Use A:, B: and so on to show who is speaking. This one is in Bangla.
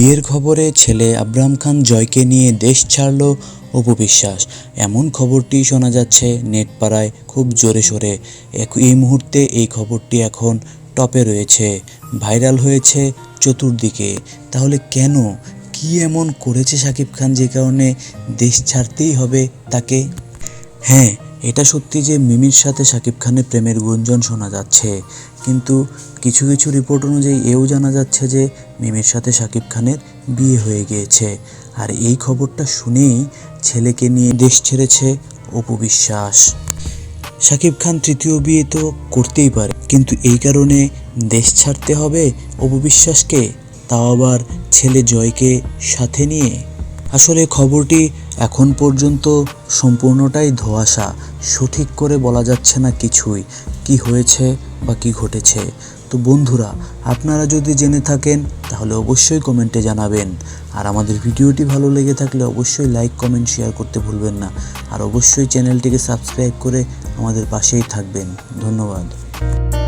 A: বিয়ের খবরে ছেলে আব্রাহাম খান জয়কে নিয়ে দেশ ছাড়ল অপু বিশ্বাস এমন খবরটি শোনা যাচ্ছে নেটপাড়ায় খুব জোরে সোরে। এই মুহূর্তে এই খবরটি এখন টপে রয়েছে। ভাইরাল হয়েছে চতুর্দিকে। তাহলে কেন? কি এমন করেছে শাকিব খান যে কারণে দেশ ছাড়তেই হবে তাকে? হ্যাঁ এটা সত্যি যে মিমির সাথে শাকিব খানের প্রেমের গুঞ্জন শোনা যাচ্ছে, কিন্তু কিছু কিছু রিপোর্ট অনুযায়ী এও জানা যাচ্ছে যে মিমির সাথে শাকিব খানের বিয়ে হয়ে গিয়েছে। আর এই খবরটা শুনেই ছেলেকে নিয়ে দেশ ছেড়েছে অপু বিশ্বাস। শাকিব খান তৃতীয় বিয়ে তো করতেই পারে, কিন্তু এই কারণে দেশ ছাড়তে হবে অপু বিশ্বাসকে, তাও আবার ছেলে জয়কে সাথে নিয়ে। আসলে খবরটি এখন পর্যন্ত সম্পূর্ণটাই ধোঁয়াশা। সঠিক করে বলা যাচ্ছে না কিছুই, কি হয়েছে বা কি ঘটেছে। তো বন্ধুরা, আপনারা যদি জেনে থাকেন, তাহলে অবশ্যই কমেন্টে জানাবেন। আর আমাদের ভিডিওটি ভালো লেগে থাকলে অবশ্যই লাইক, কমেন্ট, শেয়ার করতে ভুলবেন না। আর অবশ্যই চ্যানেলটিকে সাবস্ক্রাইব করে আমাদের পাশেই থাকবেন। ধন্যবাদ।